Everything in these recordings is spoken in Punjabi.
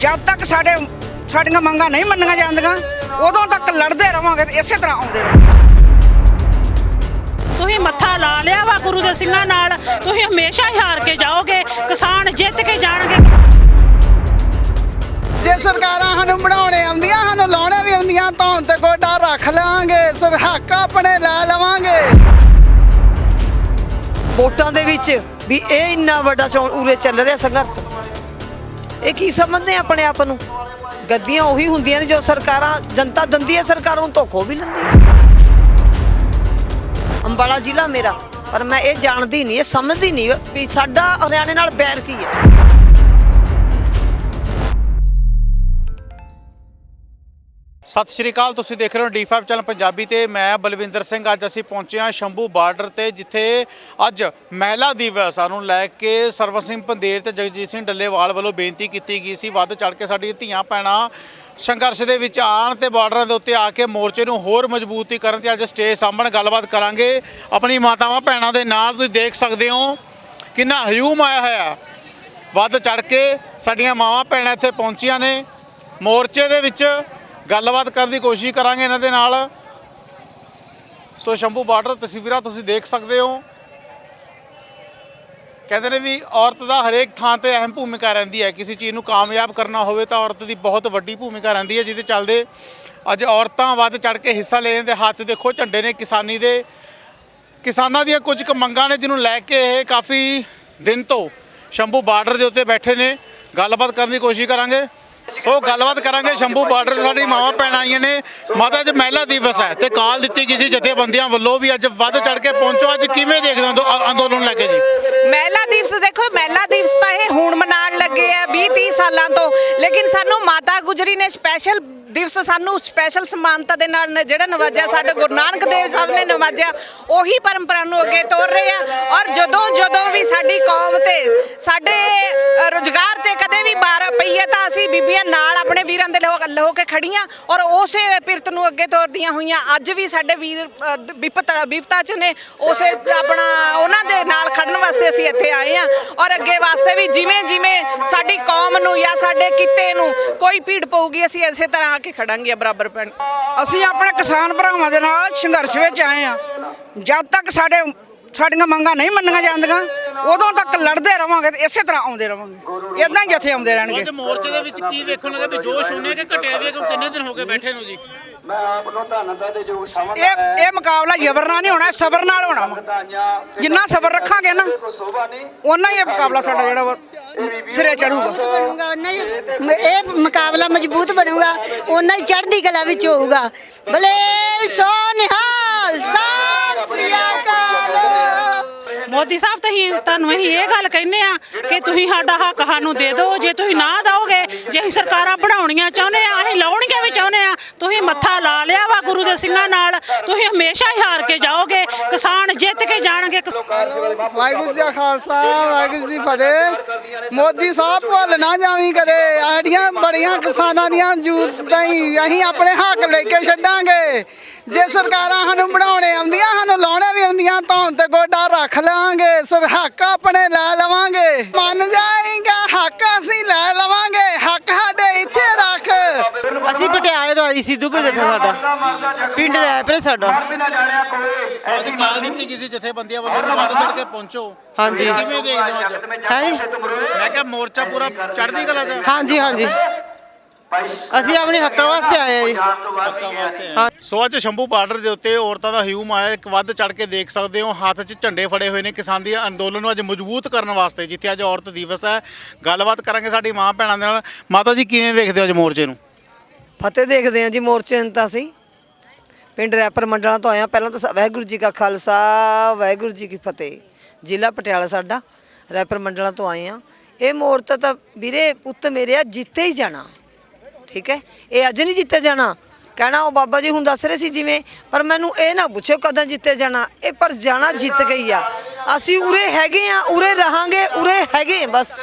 ਜਦ ਤੱਕ ਸਾਡੇ ਸਾਡੀਆਂ ਮੰਗਾਂ ਨਹੀਂ ਮੰਨੀਆਂ ਜਾਂਦੀਆਂ ਉਦੋਂ ਤੱਕ ਲੜਦੇ ਰਵਾਂਗੇ ਤੇ ਇਸੇ ਤਰ੍ਹਾਂ ਆਉਂਦੇ ਰਹਾਂਗੇ ਤੁਸੀਂ ਮੱਥਾ ਲਾ ਲਿਆ ਵਾ ਗੁਰੂ ਦੇ ਸਿੰਘਾਂ ਨਾਲ ਤੁਸੀਂ ਹਮੇਸ਼ਾ ਹੀ ਹਾਰ ਕੇ ਜਾਓਗੇ ਕਿਸਾਨ ਜਿੱਤ ਕੇ ਜਾਣਗੇ। ਜੇ ਸਰਕਾਰਾਂ ਸਾਨੂੰ ਬਣਾਉਣੇ ਆਉਂਦੀਆਂ ਸਾਨੂੰ ਲਾਉਣੇ ਵੀ ਆਉਂਦੀਆਂ ਧੌਣ ਤੇ ਗੋਡਾ ਰੱਖ ਲਾਂਗੇ ਸਰ ਹੱਕ ਆਪਣੇ ਲੈ ਲਵਾਂਗੇ। ਵੋਟਾਂ ਦੇ ਵਿੱਚ ਵੀ ਇਹ ਇੰਨਾ ਵੱਡਾ ਚੋਣ ਉਰੇ ਚੱਲ ਰਿਹਾ ਸੰਘਰਸ਼। ਇਹ ਕੀ ਸਮਝਦੇ ਆ ਆਪਣੇ ਆਪ ਨੂੰ? ਗੱਦੀਆਂ ਉਹੀ ਹੁੰਦੀਆਂ ਨੇ ਜੋ ਸਰਕਾਰਾਂ, ਜਨਤਾ ਦਿੰਦੀ ਹੈ ਸਰਕਾਰਾਂ ਨੂੰ ਧੋਖੋ ਵੀ ਲੈਂਦੀ ਹੈ। ਅੰਬਾਲਾ ਜ਼ਿਲ੍ਹਾ ਮੇਰਾ, ਪਰ ਮੈਂ ਇਹ ਜਾਣਦੀ ਨਹੀਂ, ਇਹ ਸਮਝਦੀ ਨਹੀਂ ਵੀ ਸਾਡਾ ਹਰਿਆਣੇ ਨਾਲ ਬੈਰ ਕੀ ਹੈ? ਸਤਿ ਸ਼੍ਰੀ ਅਕਾਲ, ਤੁਸੀਂ ਦੇਖ ਰਹੇ ਹੋ D5 ਚੈਨਲ ਪੰਜਾਬੀ ਤੇ ਮੈਂ ਬਲਵਿੰਦਰ ਸਿੰਘ, ਅੱਜ ਅਸੀਂ ਪਹੁੰਚੇ ਹਾਂ ਸ਼ੰਭੂ ਬਾਰਡਰ ਤੇ, ਜਿੱਥੇ ਅੱਜ ਮਹਿਲਾ ਦਿਵਸ ਨੂੰ ਲੈ ਕੇ ਸਰਵਨ ਸਿੰਘ ਪੰਦੇਰ ਤੇ ਜਗਜੀਤ ਸਿੰਘ ਡੱਲੇਵਾਲ ਵੱਲੋਂ ਬੇਨਤੀ ਕੀਤੀ ਗਈ ਸੀ, ਵੱਧ ਚੜ ਕੇ ਸਾਡੀਆਂ ਧੀਆਂ ਭੈਣਾਂ ਸੰਘਰਸ਼ ਦੇ ਵਿੱਚ ਆਣ ਤੇ ਬਾਰਡਰਾਂ ਦੇ ਉੱਤੇ ਆ ਕੇ ਮੋਰਚੇ ਨੂੰ ਹੋਰ ਮਜ਼ਬੂਤੀ ਕਰਨ ਤੇ ਅੱਜ ਸਟੇਜ ਸਾਹਮਣੇ ਗੱਲਬਾਤ ਕਰਾਂਗੇ। ਆਪਣੀ ਮਾਤਾਵਾਂ ਭੈਣਾਂ ਦੇ ਨਾਲ ਤੁਸੀਂ ਦੇਖ ਸਕਦੇ ਹੋ ਕਿੰਨਾ ਹਯੂਮ ਆਇਆ ਹੋਇਆ। ਵੱਧ ਚੜ ਕੇ ਸਾਡੀਆਂ ਮਾਵਾਂ ਭੈਣਾਂ ਇੱਥੇ ਪਹੁੰਚੀਆਂ ਨੇ। ਮੋਰਚੇ ਦੇ ਵਿੱਚ ਗੱਲਬਾਤ ਕਰਨ ਦੀ ਕੋਸ਼ਿਸ਼ ਕਰਾਂਗੇ ਇਹਨਾਂ ਦੇ ਨਾਲ। ਸੋ ਸ਼ੰਭੂ ਬਾਰਡਰ ਤਸਵੀਰਾਂ ਤੁਸੀਂ ਦੇਖ ਸਕਦੇ ਹੋ। ਕਹਿੰਦੇ ਨੇ ਵੀ ਔਰਤ ਦਾ ਹਰੇਕ ਥਾਂ ਤੇ ਅਹਿਮ ਭੂਮਿਕਾ ਰਹਿੰਦੀ ਹੈ। ਕਿਸੇ ਚੀਜ਼ ਨੂੰ ਕਾਮਯਾਬ ਕਰਨਾ ਹੋਵੇ ਤਾਂ ਔਰਤ ਦੀ ਬਹੁਤ ਵੱਡੀ ਭੂਮਿਕਾ ਰਹਿੰਦੀ ਹੈ, ਜਿਹਦੇ ਚੱਲਦੇ ਅੱਜ ਔਰਤਾਂ ਵੱਧ ਚੜ ਕੇ ਹਿੱਸਾ ਲੈ ਲੈਂਦੇ ਹੱਥ 'ਚ ਦੇਖੋ ਝੰਡੇ ਨੇ ਕਿਸਾਨੀ ਦੇ। ਕਿਸਾਨਾਂ ਦੀਆਂ ਕੁਝ ਕੁ ਮੰਗਾਂ ਨੇ ਜਿਹਨੂੰ ਲੈ ਕੇ ਇਹ ਕਾਫੀ ਦਿਨ ਤੋਂ ਸ਼ੰਭੂ ਬਾਰਡਰ ਦੇ ਉੱਤੇ ਬੈਠੇ ਨੇ। ਗੱਲਬਾਤ ਕਰਨ ਦੀ ਕੋਸ਼ਿਸ਼ ਕਰਾਂਗੇ। ਸੋ ਗੱਲਬਾਤ ਕਰਾਂਗੇ, ਸ਼ੰਭੂ ਬਾਰਡਰ ਤੇ ਸਾਡੀ ਮਾਵਾਂ ਭੈਣਾਂ ਆਈਆਂ ਨੇ। ਮਾਤਾ ਅੱਜ ਮਹਿਲਾ ਦਿਵਸ ਹੈ ਤੇ ਕਾਲ ਦਿੱਤੀ ਗਈ ਸੀ ਜਥੇਬੰਦੀਆਂ ਵੱਲੋਂ ਵੀ ਅੱਜ ਵੱਧ ਚੜ ਕੇ ਪਹੁੰਚੋ। ਅੱਜ ਕਿਵੇਂ ਦੇਖਦੇ ਹੋ ਅੰਦੋਲਨ ਲੈ ਕੇ ਜੀ? ਮਹਿਲਾ ਦਿਵਸ ਦੇਖੋ, ਮਹਿਲਾ ਦਿਵਸ ਤਾਂ ਇਹ ਹੁਣ ਮਨਾਉਣ ਲੱਗੇ ਆ 20 30 ਸਾਲਾਂ ਤੋਂ। ਲੇਕਿਨ ਸਾਨੂੰ ਮਾਤਾ ਗੁਜਰੀ ਨੇ ਸਪੈਸ਼ਲ ਦਿਵਸ, ਸਾਨੂੰ ਸਪੈਸ਼ਲ ਸਮਾਨਤਾ ਦੇ ਨਾਲ ਜਿਹੜਾ ਨਵਾਜਿਆ ਸਾਡੇ ਗੁਰੂ ਨਾਨਕ ਦੇਵ ਸਾਹਿਬ ਨੇ ਨਵਾਜਿਆ, ਉਹੀ ਪਰੰਪਰਾ ਨੂੰ ਅੱਗੇ ਤੋਰ ਰਹੇ ਆ। ਔਰ ਜਦੋਂ ਜਦੋਂ ਵੀ ਸਾਡੀ ਕੌਮ ਤੇ ਸਾਡੇ ਲੋ ਲੋ ਕੇ ਖੜੀਆਂ ਔਰ ਉਸੇ ਪਿਰਤ ਨੂੰ ਅੱਗੇ ਤੋਰਦੀਆਂ ਹੋਈਆਂ। ਅੱਜ ਵੀ ਸਾਡੇ ਵੀਰ ਅ, ਵਿਪਤਾ ਵਿਪਤਾ ਚ ਨੇ। ਉਸੇ ਆਪਣਾ ਉਹਨਾਂ ਦੇ ਨਾਲ ਖੜਨ ਵਾਸਤੇ ਅਸੀਂ ਇੱਥੇ ਆਏ ਆ ਔਰ ਅੱਗੇ ਵਾਸਤੇ ਵੀ ਜਿਵੇਂ ਜਿਵੇਂ ਸਾਡੀ ਕੌਮ ਨੂੰ ਜਾਂ ਸਾਡੇ ਕਿੱਤੇ ਨੂੰ ਕੋਈ ਭੀੜ ਪਊਗੀ ਅਸੀਂ ਇਸੇ ਤਰ੍ਹਾਂ ਆ ਕੇ ਖੜਾਂਗੇ ਬਰਾਬਰ ਪੈਣ ਅਸੀਂ ਆਪਣੇ ਕਿਸਾਨ ਭਰਾਵਾਂ ਦੇ ਨਾਲ ਸੰਘਰਸ਼ ਵਿੱਚ ਆਏ ਆ ਜਦ ਤੱਕ ਸਾਡੇ ਸਾਡੀਆਂ ਮੰਗਾਂ ਨਹੀਂ ਮੰਨੀਆਂ ਜਾਂਦੀਆਂ ਉਦੋਂ ਤੱਕ ਲੜਦੇ ਰਵਾਂਗੇ ਤੇ ਇਸੇ ਤਰ੍ਹਾਂ ਆਉਂਦੇ ਰਵਾਂਗੇ। ਇਦਾਂ ਹੀ ਜਥੇ ਆਉਂਦੇ ਰਹਿਣਗੇ। ਅੱਜ ਮੋਰਚੇ ਦੇ ਵਿੱਚ ਕੀ ਵੇਖਣ ਲੱਗੇ ਵੀ ਜੋਸ਼ ਹੁੰਨੇ ਕਿ ਘਟਿਆ ਵੀ ਕਿਉਂ ਕਿੰਨੇ ਦਿਨ ਹੋ ਗਏ ਬੈਠੇ ਨੂੰ ਜੀ? ਇਹ ਇਹ ਮੁਕਾਬਲਾ ਜ਼ਬਰ ਨਾਲ ਨਹੀਂ ਹੋਣਾ ਸਬਰ ਨਾਲ ਹੋਣਾ ਵਾ। ਜਿੰਨਾ ਸਬਰ ਰੱਖਾਂਗੇ ਨਾ ਉਹਨਾਂ ਹੀ ਇਹ ਮੁਕਾਬਲਾ ਸਾਡਾ ਜਿਹੜਾ ਵਾ ਸਿਰੇ ਚੜੂਗਾ। ਬਣੂਗਾ ਉਹਨਾਂ ਹੀ ਮ- ਇਹ ਮੁਕਾਬਲਾ ਮਜ਼ਬੂਤ ਬਣੂਗਾ ਉਹਨਾਂ ਹੀ ਚੜ੍ਹਦੀ ਕਲਾ ਵਿੱਚ ਹੋਊਗਾ। ਭਲੇ ਸੋ ਨਿਹਾਲ ਸਤਿ ਸ੍ਰੀ ਅਕਾਲ। ਮੋਦੀ ਸਾਹਿਬ, ਤੁਸੀਂ ਤੁਹਾਨੂੰ ਅਸੀਂ ਇਹ ਗੱਲ ਕਹਿੰਦੇ ਆ ਕਿ ਤੁਸੀਂ ਸਾਡਾ ਹੱਕ ਸਾਨੂੰ ਦੇ ਦਿਓ। ਜੇ ਤੁਸੀਂ ਨਾ ਦਿਓਗੇ, ਜੇ ਅਸੀਂ ਸਰਕਾਰਾਂ ਬਣਾਉਣੀਆਂ ਚਾਹੁੰਦੇ ਆ ਅਸੀਂ ਲਾਉਣੀਆਂ ਵੀ ਚਾਹੁੰਦੇ ਆ ਤੁਸੀਂ ਮੱਥਾ ਲਾ ਲਿਆ ਵਾ ਗੁਰੂ ਦੇ ਸਿੰਘਾਂ ਨਾਲ, ਤੁਸੀਂ ਹਮੇਸ਼ਾ ਹੀ ਹਾਰ ਕੇ ਜਾਓਗੇ, ਕਿਸਾਨ ਜਿੱਤ ਕੇ ਜਾਣਗੇ। ਵਾਹਿਗੁਰੂ ਜੀ ਖਾਲਸਾ, ਵਾਹਿਗੁਰੂ ਜੀ ਫਤਿਹ। ਮੋਦੀ ਸਾਹਿਬ ਭੁੱਲ ਨਾ ਜਾਵੀਂ ਕਰੇ ਸਾਡੀਆਂ ਬੜੀਆਂ ਕਿਸਾਨਾਂ ਦੀਆਂ ਜੂਤਾਂ ਹੀ ਅਸੀਂ ਆਪਣੇ ਹੱਕ ਲੈ ਕੇ ਛੱਡਾਂਗੇ। ਜੇ ਸਰਕਾਰਾਂ ਸਾਨੂੰ ਬਣਾਉਣੇ ਆਉਂਦੀਆਂ ਸਾਨੂੰ ਲਾਉਣੇ ਵੀ ਆਉਂਦੀਆਂ ਧੌਣ ਤੇ ਗੋਡਾ ਰੱਖ ਲਾਂਗੇ। ਸਰ ਹੱਕ ਆਪਣੇ ਲੈ ਲਵਾਂਗੇ। ਮੰਨ ਜਾਏਗਾ ਹੱਕ ਅਸੀਂ ਲੈ ਲਵਾਂਗੇ। ਹੱਕ ਸਾਡੇ ਇੱਥੇ ਰੱਖ। ਅਸੀਂ ਪਟਿਆਲੇ ਤੋਂ ਆਈ ਸਿੱਧੂਪੁਰ ਜਿੱਥੇ ਸਾਡਾ। ਪਿੰਡ ਰੈਪਰੇ ਸਾਡਾ। ਅੱਜ ਕਾਲ ਦਿੱਤੀ ਗਈ ਸੀ ਜਥੇਬੰਦੀਆਂ ਵੱਲੋਂ ਵੀ ਵੱਧ ਚੜ ਕੇ ਪਹੁੰਚੋ। ਹਾਂਜੀ। ਕਿਵੇਂ ਦੇਖਦੇ ਹੋ ਅੱਜ? ਹੈ? ਜੀ ਮੈਂ ਕਿਹਾ ਮੋਰਚਾ ਪੂਰਾ ਚੜ੍ਹਦੀ ਕਲਾ ਦਾ ਹਾਂਜੀ ਹਾਂਜੀ। ਅਸੀਂ ਆਪਣੇ ਹੱਕਾਂ ਵਾਸਤੇ ਆਏ ਆ ਜੀ। ਸੋ ਅੱਜ ਸ਼ੰਭੂ ਬਾਰਡਰ ਦੇ ਉੱਤੇ ਔਰਤਾਂ ਦਾ ਹਿਊਮ ਆਇਆ ਇੱਕ ਵੱਧ ਚੜ ਕੇ ਦੇਖ ਸਕਦੇ ਹੋ ਹੱਥ 'ਚ ਝੰਡੇ ਫੜੇ ਹੋਏ ਨੇ ਕਿਸਾਨ ਦੀ ਅੰਦੋਲਨ ਨੂੰ ਅੱਜ ਮਜ਼ਬੂਤ ਕਰਨ ਵਾਸਤੇ ਜਿੱਥੇ ਅੱਜ ਔਰਤ ਦਿਵਸ ਹੈ। ਗੱਲਬਾਤ ਕਰਾਂਗੇ ਸਾਡੀ ਮਾਂ ਭੈਣਾਂ ਦੇ ਨਾਲ। ਮਾਤਾ ਜੀ ਕਿਵੇਂ ਵੇਖਦੇ ਹੋ ਅੱਜ ਮੋਰਚੇ ਨੂੰ? ਫਤਿਹ ਦੇਖਦੇ ਹਾਂ ਜੀ ਮੋਰਚੇ ਨੂੰ ਤਾਂ ਅਸੀਂ। ਪਿੰਡ ਰੈਪਰ ਮੰਡਲਾਂ ਤੋਂ ਆਏ ਹਾਂ। ਪਹਿਲਾਂ ਤਾਂ ਵਾਹਿਗੁਰੂ ਜੀ ਕਾ ਖਾਲਸਾ ਵਾਹਿਗੁਰੂ ਜੀ ਕੀ ਫਤਿਹ। ਜ਼ਿਲ੍ਹਾ ਪਟਿਆਲਾ ਸਾਡਾ ਰੈਪਰ ਮੰਡਲਾਂ ਤੋਂ ਆਏ ਹਾਂ। ਇਹ ਮੋਰਚਾ ਤਾਂ ਵੀਰੇ ਪੁੱਤ ਮੇਰੇ ਆ ਜਿੱਤੇ ਹੀ ਜਾਣਾ। ਠੀਕ ਹੈ? ਇਹ ਅੱਜ ਨਹੀਂ ਜਿੱਤੇ ਜਾਣਾ। ਕਹਿਣਾ ਉਹ ਬਾਬਾ ਜੀ ਹੁਣ ਦੱਸ ਰਹੇ ਸੀ ਜਿਵੇਂ ਪਰ ਮੈਨੂੰ ਇਹ ਨਾ ਪੁੱਛੋ ਕਦੋਂ ਜਿੱਤੇ ਜਾਣਾ। ਇਹ ਪਰ ਜਾਣਾ ਜਿੱਤ ਗਈ ਆ। ਅਸੀਂ ਉਰੇ ਹੈਗੇ ਆ ਉਰੇ ਰਹਾਂਗੇ ਉਰੇ ਹੈਗੇ ਬਸ।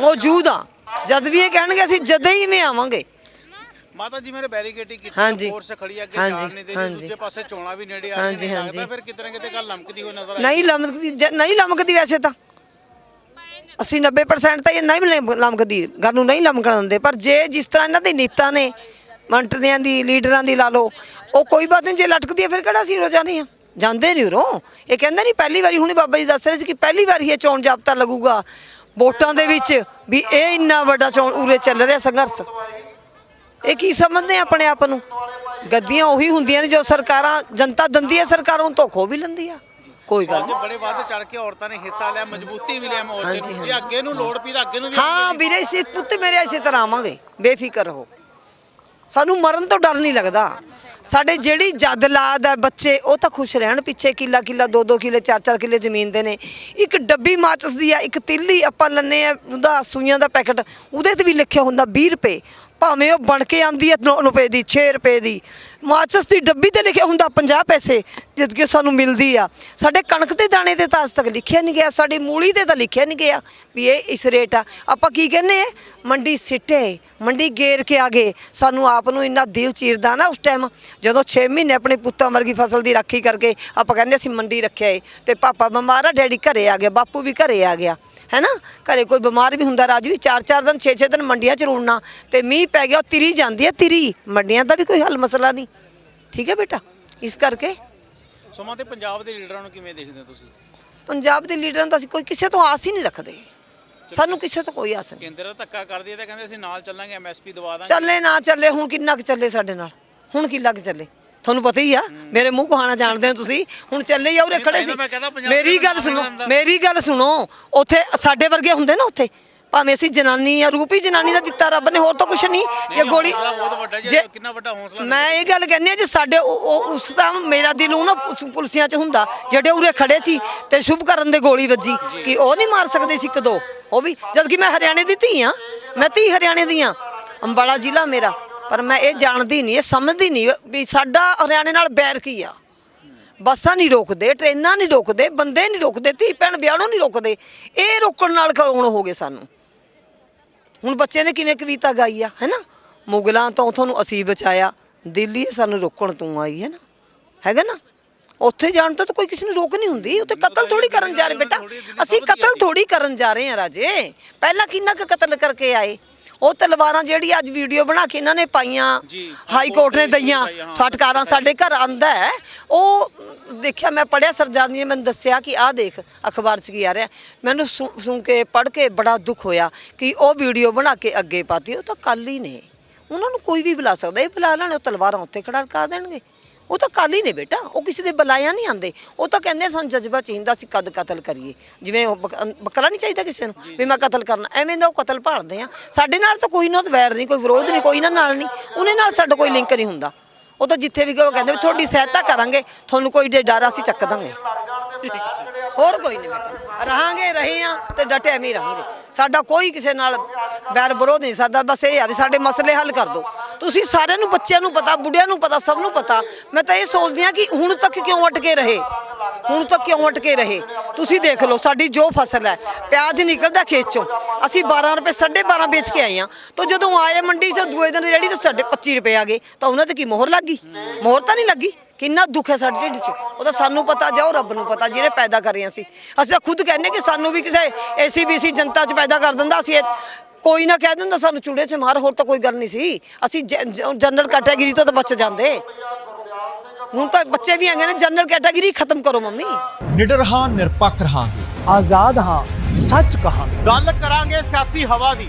ਮੌਜੂਦ ਆ। ਜਦ ਵੀ ਇਹ ਕਹਿਣਗੇ ਅਸੀਂ ਜਦੇ ਹੀ ਮੈਂ ਆਵਾਂਗੇ। ਮਾਤਾ ਜੀ ਮੇਰੇ ਬੈਰੀਕੇਟਿੰਗ ਕੀਤੀ। ਫੋਰਸ ਖੜੀ ਆ ਅੱਗੇ ਜਾਣ ਨਹੀਂ ਦੇ। ਦੂਜੇ ਪਾਸੇ ਚੋਣਾ ਵੀ ਨੇੜੇ ਆ। ਲੱਗਦਾ ਫਿਰ ਕਿਤੇ ਨਾ ਕਿਤੇ ਗੱਲ ਲਮਕਦੀ ਹੋਈ ਨਜ਼ਰ ਆਈ ਨਹੀਂ ਲਮਕਦੀ ਨਹੀਂ ਲਮਕਦੀ ਵੈਸੇ ਤਾਂ। ਅਸੀਂ 90% ਤਾਂ ਇਹ ਨਹੀਂ ਲੰਮ- ਲਮਕਦੀ, ਗੱਲ ਨੂੰ ਨਹੀਂ ਲਮਕਣ ਦਿੰਦੇ, ਪਰ ਜੇ ਜਿਸ ਤਰ੍ਹਾਂ ਇਹਨਾਂ ਦੀ ਨੀਤਾਂ ਨੇ ਮੰਤਰੀਆਂ ਦੀ, ਲੀਡਰਾਂ ਦੀ ਲਾ ਲਓ, ਉਹ ਕੋਈ ਬਾਤ ਨਹੀਂ, ਜੇ ਲਟਕਦੀ ਹੈ ਫਿਰ ਕਿਹੜਾ ਅਸੀਂ ਰੋਜ਼ਾਨੇ ਆ? ਜਾਂਦੇ ਨਹੀਂ ਉਰੋਂ। ਇਹ ਕਹਿੰਦੇ ਨਹੀਂ ਪਹਿਲੀ ਵਾਰੀ, ਹੁਣੇ ਬਾਬਾ ਜੀ ਦੱਸ ਰਹੇ ਸੀ ਕਿ ਪਹਿਲੀ ਵਾਰੀ ਇਹ ਚੋਣ ਜਾਬਤਾ ਲੱਗੂਗਾ। ਵੋਟਾਂ ਦੇ ਵਿੱਚ ਵੀ ਇਹ ਇੰਨਾ ਵੱਡਾ ਚੋਣ ਉਰੇ ਚੱਲ ਰਿਹਾ ਸੰਘਰਸ਼। ਇਹ ਕੀ ਸਮਝਦੇ ਆ ਆਪਣੇ ਆਪ ਨੂੰ? ਗੱਦੀਆਂ ਉਹੀ ਹੁੰਦੀਆਂ ਨੇ ਜੋ ਸਰਕਾਰਾਂ, ਜਨਤਾ ਦਿੰਦੀ ਹੈ, ਸਰਕਾਰਾਂ ਨੂੰ ਧੋਖੋ ਵੀ ਲੈਂਦੀ ਆ। ਕੋਈ ਗੱਲ ਨਹੀਂ ਬੜੇ ਵੱਧ ਚੜ ਕੇ ਔਰਤਾਂ ਨੇ ਹਿੱਸਾ ਲਿਆ ਮਜ਼ਬੂਤੀ ਵੀ ਲਿਆ ਮੋਰਚੇ ਨੂੰ। ਜੇ ਅੱਗੇ ਨੂੰ ਲੋੜ ਪਈ ਤਾਂ ਅੱਗੇ ਨੂੰ ਵੀ ਹਾਂ। ਵੀਰੇ ਇਸੇ ਪੁੱਤ ਮੇਰੇ ਇਸੇ ਤਰ੍ਹਾਂ ਆਵਾਂਗੇ। ਬੇਫਿਕਰ ਰਹੋ। ਸਾਨੂੰ ਮਰਨ ਤੋਂ ਡਰ ਨਹੀਂ ਲੱਗਦਾ। ਸਾਡੇ ਜਿਹੜੀ ਜਦ ਲਾਦ ਹੈ ਬੱਚੇ ਉਹ ਤਾਂ ਖੁਸ਼ ਰਹਿਣ ਪਿੱਛੇ ਕਿੱਲਾ ਕਿੱਲਾ ਦੋ ਦੋ ਕਿੱਲੇ ਚਾਰ ਚਾਰ ਕਿੱਲੇ ਜ਼ਮੀਨ ਦੇ ਨੇ। ਇੱਕ ਡੱਬੀ ਮਾਚਸ ਦੀ ਆ ਇੱਕ ਤਿੱਲੀ ਆਪਾਂ ਲੰਨੇ ਆ ਉਹਦਾ ਸੂਈਆਂ ਦਾ ਪੈਕਟ ਉਹਦੇ ਤੇ ਵੀ ਲਿਖਿਆ ਹੁੰਦਾ 20 ਰੁਪਏ। ਭਾਵੇਂ ਉਹ ਬਣ ਕੇ ਆਂਦੀ ਹੈ 9 ਰੁਪਏ ਦੀ 6 ਰੁਪਏ ਦੀ। ਮਾਚਸ ਦੀ ਡੱਬੀ ਤੇ ਲਿਖਿਆ ਹੁੰਦਾ 50 ਪੈਸੇ, ਜਦ ਕਿ ਸਾਨੂੰ ਮਿਲਦੀ ਆ। ਸਾਡੇ ਕਣਕ ਦੇ ਦਾਣੇ ਤੇ ਤਾਂ ਅੱਜ ਤੱਕ ਲਿਖਿਆ ਨਹੀਂ ਗਿਆ, ਸਾਡੀ ਮੂਲੀ ਤੇ ਤਾਂ ਲਿਖਿਆ ਨਹੀਂ ਗਿਆ ਵੀ ਇਹ ਇਸ ਰੇਟ ਆ। ਆਪਾਂ ਕੀ ਕਹਿੰਨੇ ਮੰਡੀ ਸਿੱਟੇ, ਮੰਡੀ ਗੇਰ ਕੇ ਆ ਗਏ। ਸਾਨੂੰ ਆਪ ਨੂੰ ਇੰਨਾ ਦਿਲ ਚੀਰਦਾ ਨਾ ਉਸ ਟਾਈਮ ਜਦੋਂ 6 ਮਹੀਨੇ ਆਪਣੇ ਪੁੱਤਾਂ ਵਰਗੀ ਫਸਲ ਦੀ ਰਾਖੀ ਕਰਕੇ ਆਪਾਂ ਕਹਿੰਦੇ ਅਸੀਂ ਮੰਡੀ ਰੱਖਿਆ ਏ। ਤੇ ਪਾਪਾ ਬਿਮਾਰ ਆ ਡੈਡੀ ਘਰੇ ਆ ਗਿਆ, ਬਾਪੂ ਵੀ ਘਰੇ ਆ ਗਿਆ। ਹੈ ਨਾ ਘਰੇ ਕੋਈ ਬਿਮਾਰ ਵੀ ਹੁੰਦਾ ਰਾਜ ਵੀ 4-4 ਦਿਨ 6-6 ਦਿਨ ਮੰਡੀਆਂ ਚ ਰੁਲਣਾ ਤੇ ਮੀਂਹ ਪੈ ਗਿਆ ਉਹ ਤਿਰੀ ਜਾਂਦੀ ਹੈ ਤਿਰੀ। ਮੰਡੀਆਂ ਦਾ ਵੀ ਕੋਈ ਹੱਲ ਮਸਲਾ ਨਹੀਂ। ਠੀਕ ਹੈ ਬੇਟਾ? ਇਸ ਕਰਕੇ। ਸਮਾਂ ਤੇ ਪੰਜਾਬ ਦੇ ਲੀਡਰਾਂ ਨੂੰ ਕਿਵੇਂ ਦੇਖਦੇ ਹੋ ਤੁਸੀਂ? ਪੰਜਾਬ ਦੇ ਲੀਡਰਾਂ ਤੋਂ ਅਸੀਂ ਕੋਈ ਕਿਸੇ ਤੋਂ ਆਸ ਹੀ ਨਹੀਂ ਰੱਖਦੇ। ਸਾਨੂੰ ਕਿਸੇ ਤੋਂ ਕੋਈ ਆਸ ਨਹੀਂ। ਕੇਂਦਰ ਧੱਕਾ ਕਰਦੀ ਹੈ ਤਾਂ ਕਹਿੰਦੇ ਅਸੀਂ ਨਾਲ ਚੱਲਾਂਗੇ ਐਮਐਸਪੀ ਦਵਾ ਦਾਂਗੇ। ਚੱਲੇ ਨਾ ਚੱਲੇ ਹੁਣ ਕਿੰਨਾ ਕੁ ਚੱਲੇ ਸਾਡੇ ਨਾਲ? ਹੁਣ ਕਿੰਨਾ ਕੁ ਚੱਲੇ? ਤੁਹਾਨੂੰ ਪਤਾ ਹੀ ਆ ਮੇਰੇ ਮੂੰਹ ਕਹਾਣਾ ਜਾਣਦੇ ਹੋ ਤੁਸੀਂ। ਹੁਣ ਚੱਲੇ ਜਾਉ ਨਹੀਂ, ਖੜੇ ਸੀ। ਹੀ ਮੇਰੀ ਗੱਲ ਸੁਣੋ। ਮੇਰੀ ਗੱਲ ਸੁਣੋ ਉੱਥੇ ਸਾਡੇ ਵਰਗੇ ਹੁੰਦੇ ਨਾ ਉੱਥੇ। ਭਾਵੇਂ ਅਸੀਂ ਜਨਾਨੀ ਆ ਰੂਪੀ ਜਨਾਨੀ ਦਾ ਦਿੱਤਾ ਰੱਬ ਨੇ ਹੋਰ ਤਾਂ ਕੁਛ ਨਹੀਂ। ਜੇ ਗੋਲੀ ਜੀ, ਕਿੰਨਾ ਵੱਡਾ ਹੌਸਲਾ ਮੈਂ ਇਹ ਗੱਲ ਕਹਿੰਦੀ ਆ ਜੇ ਸਾਡੇ ਉਸ ਤਾਂ ਮੇਰਾ ਦਿਲ ਉਹ ਨਾ ਪੁਲਸੀਆਂ 'ਚ ਹੁੰਦਾ ਜਿਹੜੇ ਉਰੇ ਖੜੇ ਸੀ ਤੇ ਸ਼ੁਭ ਕਰਨ ਦੇ ਗੋਲੀ ਵੱਜੀ ਕਿ ਉਹ ਨਹੀਂ ਮਾਰ ਸਕਦੇ ਸੀ ਇੱਕ ਦੋ। ਉਹ ਵੀ ਜਦ ਕਿ ਮੈਂ ਹਰਿਆਣੇ ਦੀ ਧੀ ਆ ਮੈਂ ਧੀ ਹਰਿਆਣੇ ਦੀ ਆ ਅੰਬਾਲਾ ਜ਼ਿਲ੍ਹਾ ਮੇਰਾ। ਪਰ ਮੈਂ ਇਹ ਜਾਣਦੀ ਨਹੀਂ ਇਹ ਸਮਝਦੀ ਨਹੀਂ ਵੀ ਸਾਡਾ ਹਰਿਆਣੇ ਨਾਲ ਬੈਰ ਕੀ ਆ। ਬੱਸਾਂ ਨਹੀਂ ਰੋਕਦੇ ਟ੍ਰੇਨਾਂ ਨਹੀਂ ਰੋਕਦੇ ਬੰਦੇ ਨਹੀਂ ਰੋਕਦੇ ਧੀ ਭੈਣ ਵਿਆਹਣੋਂ ਨਹੀਂ ਰੋਕਦੇ। ਇਹ ਰੋਕਣ ਨਾਲ ਕੌਣ ਹੋ ਗਏ ਸਾਨੂੰ? ਹੁਣ ਬੱਚੇ ਨੇ ਕਿਵੇਂ ਕਵਿਤਾ ਗਾਈ ਆ ਹੈਨਾ? ਮੁਗਲਾਂ ਤੋਂ ਤੁਹਾਨੂੰ ਅਸੀਂ ਬਚਾਇਆ ਦਿੱਲੀ ਸਾਨੂੰ ਰੋਕਣ ਤੂੰ ਆਈ ਹੈ ਨਾ ਹੈਗਾ ਨਾ? ਉੱਥੇ ਜਾਣ ਤੋਂ ਤਾਂ ਕੋਈ ਕਿਸੇ ਨੂੰ ਰੋਕ ਨਹੀਂ ਹੁੰਦੀ ਉੱਥੇ ਕਤਲ ਥੋੜੀ ਕਰਨ ਜਾ ਰਹੇ ਬੇਟਾ। ਅਸੀਂ ਕਤਲ ਥੋੜੀ ਕਰਨ ਜਾ ਰਹੇ ਹਾਂ ਰਾਜੇ। ਪਹਿਲਾਂ ਕਿੰਨਾ ਕੁ ਕਤਲ ਕਰਕੇ ਆਏ? ਉਹ ਤਲਵਾਰਾਂ ਜਿਹੜੀ ਅੱਜ ਵੀਡੀਓ ਬਣਾ ਕੇ ਇਹਨਾਂ ਨੇ ਪਾਈਆਂ ਹਾਈ ਕੋਰਟ ਨੇ ਦਈਆਂ। ਫਟਕਾਰਾਂ ਸਾਡੇ ਘਰ ਆਂਦਾ ਹੈ। ਉਹ ਦੇਖਿਆ ਮੈਂ ਪੜਿਆ ਸਰਦਾਰਨੀ ਨੇ ਮੈਨੂੰ ਦੱਸਿਆ ਕਿ ਆਹ ਦੇਖ ਅਖਬਾਰ 'ਚ ਕੀ ਆ ਰਿਹਾ। ਮੈਨੂੰ ਸੁਣ ਕੇ ਪੜ ਕੇ ਬੜਾ ਦੁੱਖ ਹੋਇਆ ਕਿ ਉਹ ਵੀਡੀਓ ਬਣਾ ਕੇ ਅੱਗੇ ਪਾਤੀ ਉਹ ਤਾਂ ਕੱਲ ਹੀ ਨੇ। ਉਹਨਾਂ ਨੂੰ ਕੋਈ ਵੀ ਬੁਲਾ ਸਕਦਾ ਇਹ ਬੁਲਾ ਲੈਣ ਉਹ ਤਲਵਾਰਾਂ ਉੱਥੇ ਖੜਾ ਕਰ ਦੇਣਗੇ। ਉਹ ਤਾਂ ਕੱਲ ਹੀ ਨੇ ਬੇਟਾ ਉਹ ਕਿਸੇ ਦੇ ਬੁਲਾਇਆ ਨਹੀਂ ਆਂਦੇ ਉਹ ਤਾਂ ਕਹਿੰਦੇ ਸਾਨੂੰ ਜਜ਼ਬਾ ਚਾਹੀਦਾ ਸੀ ਕਦ ਕਤਲ ਕਰੀਏ। ਜਿਵੇਂ ਉਹ ਬਕ- ਬੱਕਰਾ ਨਹੀਂ ਚਾਹੀਦਾ ਕਿਸੇ ਨੂੰ ਵੀ ਮੈਂ ਕਤਲ ਕਰਨਾ। ਐਵੇਂ ਦਾ ਉਹ ਕਤਲ ਭਾਲਦੇ ਆ। ਸਾਡੇ ਨਾਲ ਤਾਂ ਕੋਈ ਨਾ ਵੈਰ ਨਹੀਂ ਕੋਈ ਵਿਰੋਧ ਨਹੀਂ ਕੋਈ ਇਹਨਾਂ ਨਾਲ ਨਹੀਂ। ਉਹਨੇ ਨਾਲ ਸਾਡਾ ਕੋਈ ਲਿੰਕ ਨਹੀਂ ਹੁੰਦਾ। ਉਹ ਤਾਂ ਜਿੱਥੇ ਵੀ ਗਏ ਉਹ ਕਹਿੰਦੇ ਵੀ ਤੁਹਾਡੀ ਸਹਾਇਤਾ ਕਰਾਂਗੇ ਤੁਹਾਨੂੰ ਕੋਈ ਡਰ ਅਸੀਂ ਚੱਕ ਦਾਂਗੇ। ਹੋਰ ਕੋਈ ਨਹੀਂ ਬੇਟਾ। ਰਹਾਂਗੇ, ਰਹੇ ਆ ਤੇ ਡਟੇ ਵੀ ਰਹਾਂਗੇ। ਸਾਡਾ ਕੋਈ ਕਿਸੇ ਨਾਲ ਵੈਰ ਵਿਰੋਧ ਨਹੀਂ ਸਾਡਾ, ਬਸ ਇਹ ਆ ਵੀ ਸਾਡੇ ਮਸਲੇ ਹੱਲ ਕਰ ਦਿਓ। ਤੁਸੀਂ ਸਾਰਿਆਂ ਨੂੰ, ਬੱਚਿਆਂ ਨੂੰ ਪਤਾ, ਬੁੱਢਿਆਂ ਨੂੰ ਪਤਾ, ਸਭ ਨੂੰ ਪਤਾ। ਮੈਂ ਤਾਂ ਇਹ ਸੋਚਦੀ ਆ ਕਿ ਹੁਣ ਤੱਕ ਕਿਉਂ ਅਟਕੇ ਰਹੇ? ਹੁਣ ਤੱਕ ਕਿਉਂ ਅਟਕੇ ਰਹੇ? ਤੁਸੀਂ ਦੇਖ ਲਓ, ਸਾਡੀ ਜੋ ਫਸਲ ਹੈ, ਪਿਆਜ਼ ਨਿਕਲਦਾ ਖੇਤ। ਚੋਂ ਅਸੀਂ 12 ਰੁਪਏ 12.5 ਵੇਚ ਕੇ ਆਏ ਆ। ਤਾਂ ਜਦੋਂ ਆਏ ਮੰਡੀ ਚੋਂ, ਦੂਏ ਦਿਨ ਰੇੜੀ ਤੋਂ ਸਾਡੇ 25 ਰੁਪਏ ਆ ਗਏ। ਤਾਂ ਉਹਨਾਂ ਤੇ ਕੀ ਮੋਹਰ ਲੱਗ? ਗਈ ਮੋਹਰ ਤਾਂ ਨਹੀਂ ਲੱਗੀ? ਕਿੰਨਾ ਦੁੱਖ ਹੈ ਸਾਡੇ ਢਿੱਡ 'ਚ। ਉਹ ਤਾਂ ਸਾਨੂੰ ਪਤਾ ਜਾਓ ਰੱਬ ਨੂੰ ਪਤਾ ਜਿਹਨੇ ਪੈਦਾ ਕਰਿਆ ਸੀ। ਅਸੀਂ ਤਾਂ ਖੁਦ ਕਹਿੰਦੇ ਕਿ ਸਾਨੂੰ ਵੀ ਕਿਸੇ ਏਸੀਬੀਸੀ ਜਨਤਾ 'ਚ ਪੈਦਾ ਕਰ ਦਿੰਦਾ ਅਸੀਂ ਕੋਈ ਨਾ ਕਹਿ ਦਿੰਦਾ ਸਾਨੂੰ ਚੂੜੇ 'ਚ ਮਾਰ ਹੋਰ ਤਾਂ ਕੋਈ ਗੱਲ ਨਹੀਂ ਸੀ। ਅਸੀਂ ਜਨਰਲ ਕੈਟਾਗਰੀ ਤੋਂ ਤਾਂ ਬਚ ਜਾਂਦੇ। ਹੁਣ ਤਾਂ ਬੱਚੇ ਵੀ ਹੈਗੇ ਨੇ ਜਨਰਲ ਕੈਟਾਗਰੀ ਖਤਮ ਕਰੋ ਮੰਮੀ। ਨਿਡਰ ਹਾਂ ਨਿਰਪੱਖ ਰਹਾਂਗੇ। ਆਜ਼ਾਦ ਹਾਂ ਸੱਚ ਕਹਾਂਗੇ। ਗੱਲ ਕਰਾਂਗੇ ਸਿਆਸੀ ਹਵਾ ਦੀ।